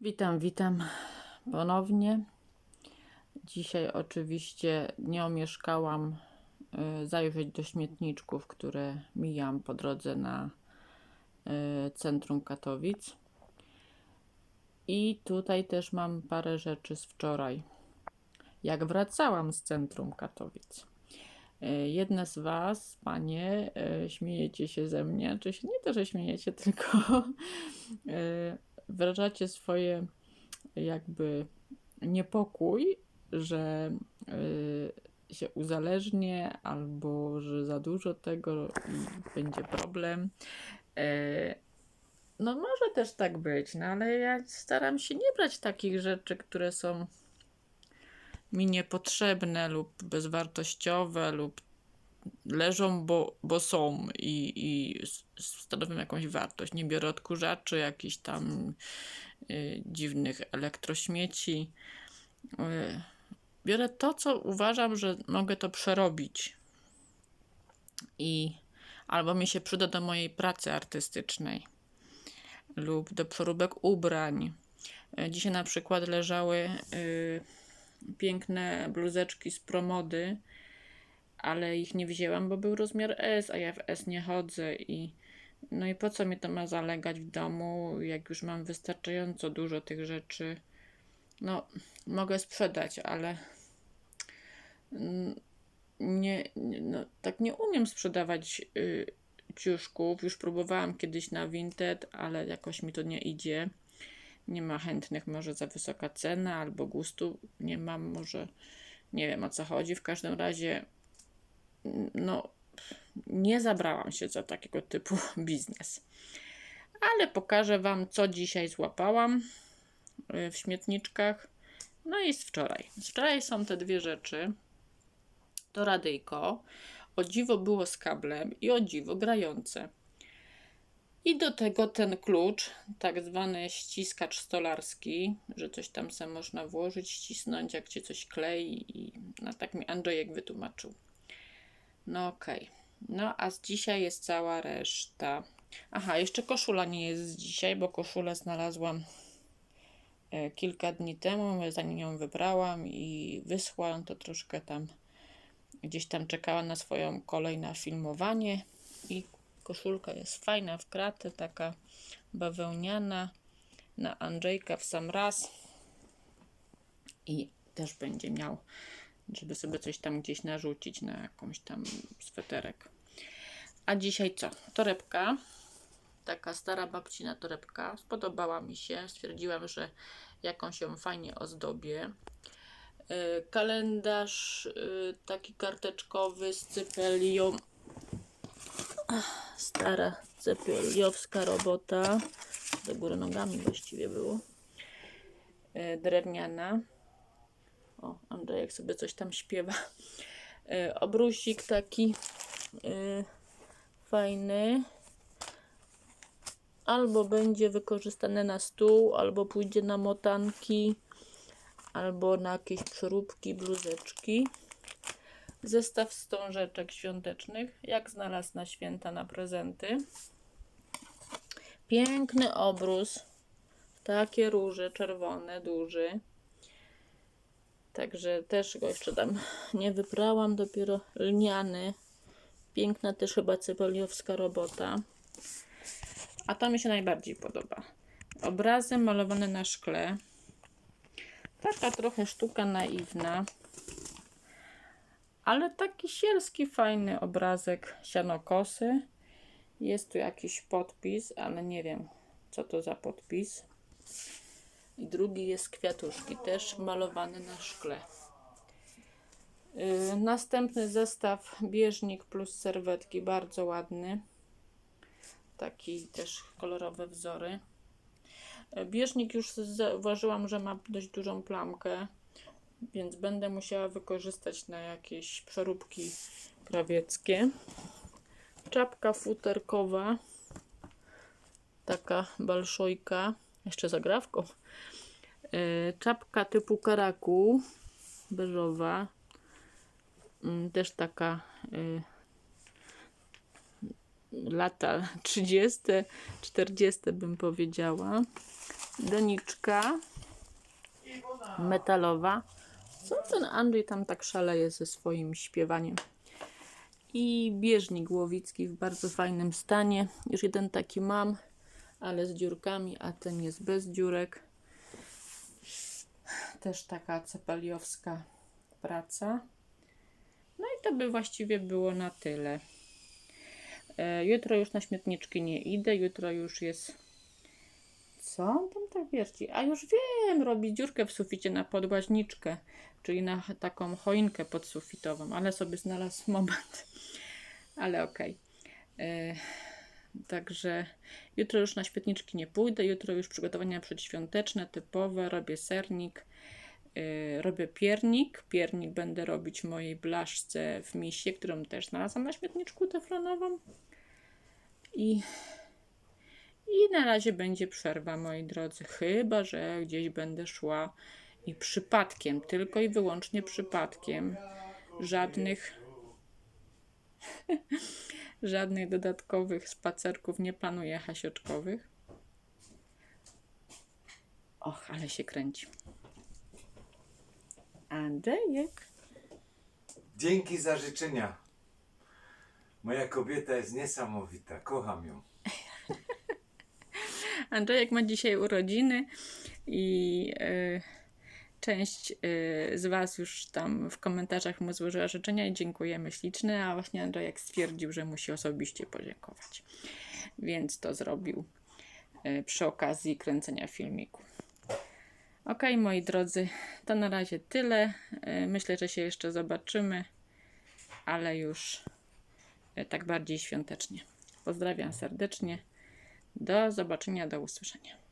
Witam, witam ponownie. Dzisiaj oczywiście nie omieszkałam y, zajrzeć do śmietniczków, które mijam po drodze na y, centrum Katowic. I tutaj też mam parę rzeczy z wczoraj. Jak wracałam z centrum Katowic. Y, Jedne z Was, panie, śmiejecie się ze mnie, czy się nie to, że śmiejecie, tylko wyrażacie swoje jakby niepokój, że y, się uzależnię albo że za dużo tego i będzie problem. Y, no może też tak być, no ale ja staram się nie brać takich rzeczy, które są mi niepotrzebne lub bezwartościowe lub leżą, bo, bo są i, i stanowią jakąś wartość. Nie biorę odkurzaczy, jakichś tam y, dziwnych elektrośmieci. Y, biorę to, co uważam, że mogę to przerobić i albo mi się przyda do mojej pracy artystycznej lub do przeróbek ubrań. Y, Dzisiaj na przykład leżały y, piękne bluzeczki z promody, ale ich nie wzięłam, bo był rozmiar S, a ja w S nie chodzę i no i po co mi to ma zalegać w domu, jak już mam wystarczająco dużo tych rzeczy. No, mogę sprzedać, ale nie no, tak nie umiem sprzedawać y, ciuszków. Już próbowałam kiedyś na Vinted, ale jakoś mi to nie idzie. Nie ma chętnych, może za wysoka cena albo gustu nie mam, może nie wiem o co chodzi. W każdym razie no, nie zabrałam się za takiego typu biznes. Ale pokażę Wam, co dzisiaj złapałam y, w śmietniczkach. No i z wczoraj. Wczoraj są te dwie rzeczy. To radyjko. O dziwo było z kablem i o dziwo grające. I do tego ten klucz, tak zwany ściskacz stolarski, że coś tam sobie można włożyć, ścisnąć, jak cię coś klei. I no, tak mi Andrzejek wytłumaczył. No okej. No a z dzisiaj jest cała reszta. Aha, jeszcze koszula nie jest z dzisiaj, bo koszulę znalazłam e, kilka dni temu, zanim ją wybrałam i wyschła, to troszkę tam gdzieś tam czekała na swoją kolej na filmowanie i koszulka jest fajna w kratę, taka bawełniana na Andrzejka w sam raz i też będzie miał żeby sobie coś tam gdzieś narzucić na jakąś tam sweterek. A dzisiaj co? Torebka. Taka stara babcina torebka. Spodobała mi się. Stwierdziłam, że jakąś ją fajnie ozdobię. Yy, Kalendarz yy, taki karteczkowy z cypelią. Stara cepeliowska robota. Do góry nogami właściwie było. Yy, Drewniana. O, Andrzejek sobie coś tam śpiewa. E, obrusik taki e, fajny. Albo będzie wykorzystany na stół, albo pójdzie na motanki, albo na jakieś przeróbki, bluzeczki. Zestaw wstążeczek świątecznych, jak znalazł na święta na prezenty. Piękny obrus. Takie róże czerwone, duży. Także też go jeszcze tam nie wyprałam, dopiero lniany. Piękna też chyba cybeliowska robota. A to mi się najbardziej podoba. Obrazy malowane na szkle. Taka trochę sztuka naiwna. Ale taki sielski, fajny obrazek sianokosy. Jest tu jakiś podpis, ale nie wiem, co to za podpis. I drugi jest kwiatuszki, też malowany na szkle. Yy, następny zestaw bieżnik plus serwetki, bardzo ładny. Taki też kolorowe wzory. Yy, Bieżnik już zauważyłam, że ma dość dużą plamkę, więc będę musiała wykorzystać na jakieś przeróbki krawieckie. Czapka futerkowa, taka balszojka, jeszcze zagrawką. E, Czapka typu karaku, beżowa. Mm, Też taka e, lata 30, 40 bym powiedziała. doniczka metalowa. Co ten Andrzej tam tak szaleje ze swoim śpiewaniem? I bieżnik łowicki w bardzo fajnym stanie. Już jeden taki mam, ale z dziurkami, a ten jest bez dziurek. Też taka cepeliowska praca. No i to by właściwie było na tyle. E, Jutro już na śmietniczki nie idę. Jutro już jest. Co on tam tak wierci? A już wiem, robi dziurkę w suficie na podłaźniczkę, czyli na taką choinkę podsufitową, ale sobie znalazł moment. Ale okej. E, Także jutro już na śmietniczki nie pójdę. Jutro już przygotowania przedświąteczne, typowe. Robię sernik, yy, robię piernik. Piernik będę robić mojej blaszce w misie, którą też znalazłam na śmietniczku teflonową. I, I na razie będzie przerwa, moi drodzy. Chyba, że gdzieś będę szła i przypadkiem, tylko i wyłącznie przypadkiem. Żadnych żadnych dodatkowych spacerków nie planuje hasioczkowych. Och, ale się kręci. Andrzejek. Dzięki za życzenia. Moja kobieta jest niesamowita. Kocham ją. Andrzejek ma dzisiaj urodziny i e, część e, z Was już tam w komentarzach mu złożyła życzenia i dziękujemy śliczne, a właśnie Andrzejek stwierdził, że musi osobiście podziękować. Więc to zrobił e, przy okazji kręcenia filmiku. Ok, moi drodzy, to na razie tyle. E, Myślę, że się jeszcze zobaczymy, ale już tak bardziej świątecznie. Pozdrawiam serdecznie. Do zobaczenia, do usłyszenia.